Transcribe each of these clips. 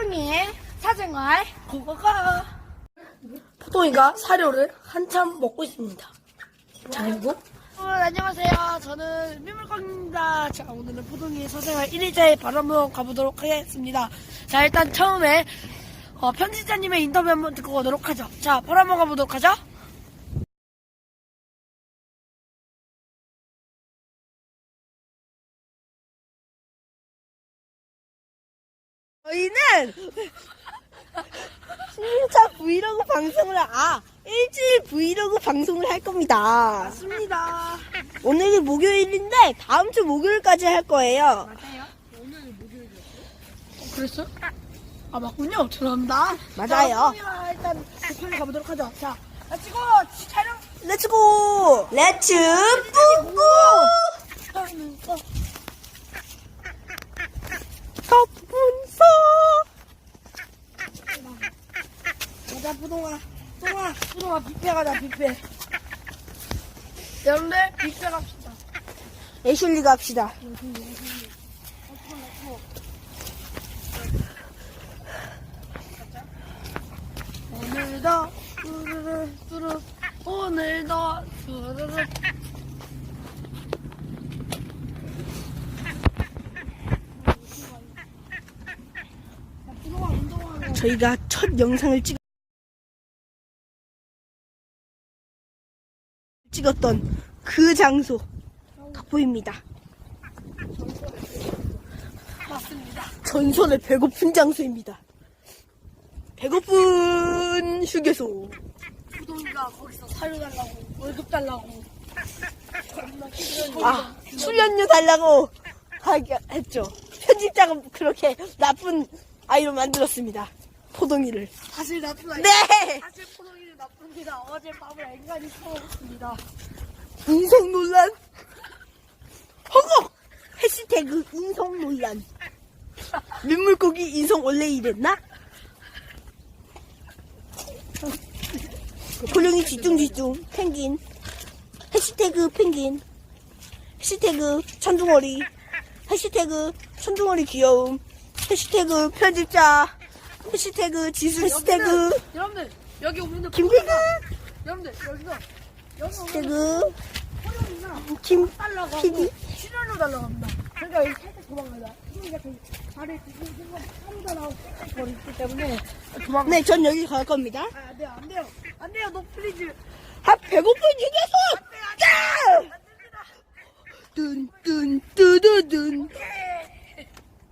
포동이의 사생활. 고고고. 포동이가 사료를 한참 먹고 있습니다. 자 그리고 여러분 안녕하세요. 저는 미물광입니다. 자 오늘은 포동이의 사생활 1일차에 바로 한번 가보도록 하겠습니다. 자 일단 처음에 어, 편집자님의 인터뷰 한번 듣고 오도록 하죠. 자 바로 한번 가보도록 하죠 저희는 신일차 브이로그 방송을 아 일주일 브이로그 방송을 할 겁니다. 맞습니다. 오늘이 목요일인데 다음 주 목요일까지 할 거예요. 맞아요. 오늘 목요일이었어요? 그랬어? 아 맞군요. 죄송합니다. 맞아요. 자, 일단 대판에 가보도록 하죠. 자 마치고 촬영. 렛츠고 렛츠 뿌뿌 하면서 거분서 가자 부동아 부동아 부동아 뷔페 가자 뷔페. 여러분들 뷔페 갑시다. 애슐리 갑시다. 오늘도 뚜루루 뚜루. 오늘도 뚜루루. 저희가 첫 영상을 찍 찍었던 그 장소 덕보입니다. 맞습니다 전설의 배고픈 장소입니다. 배고픈 휴게소. 부동이가 거기서 사료 달라고 월급 달라고. 아, 출연료 달라고 하게 했죠. 편집자가 그렇게 나쁜 아이로 만들었습니다. 포동이를. 사실 나쁜 아이 네! 사실 포동이는 나쁩니다 어제 밥을 앵간히 처먹었습니다 인성 논란. 허걱! 해시태그 인성 논란. 민물고기 인성 원래 이랬나? 고령이 쥐뚱쥐뚱 펭귄 해시태그 펭귄 해시태그 천둥어리 해시태그 천둥어리 귀여움 해시태그 편집자 해시태그 지수 해시태그. 여러분들, 여기 오면은 김필그 여러분들 여기서 여기 해시태그. 김 달라고 PD 출연료 달라고 합니다. 그러니까 여기 살짝 도망가자. 저기 발을 뒤집어 순간 사료 달라고 빽빽 거리기 때문에 도망가. 네, 전 여기 갈 겁니다. 아, 안 돼요. 안 돼요. 안 돼요 노 플리즈 아, 배고픈 휴게소! 야! 뚠뚠 뚜두둔.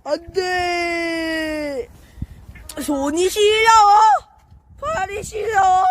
안 돼! 손이 시려워! 발이 시려워!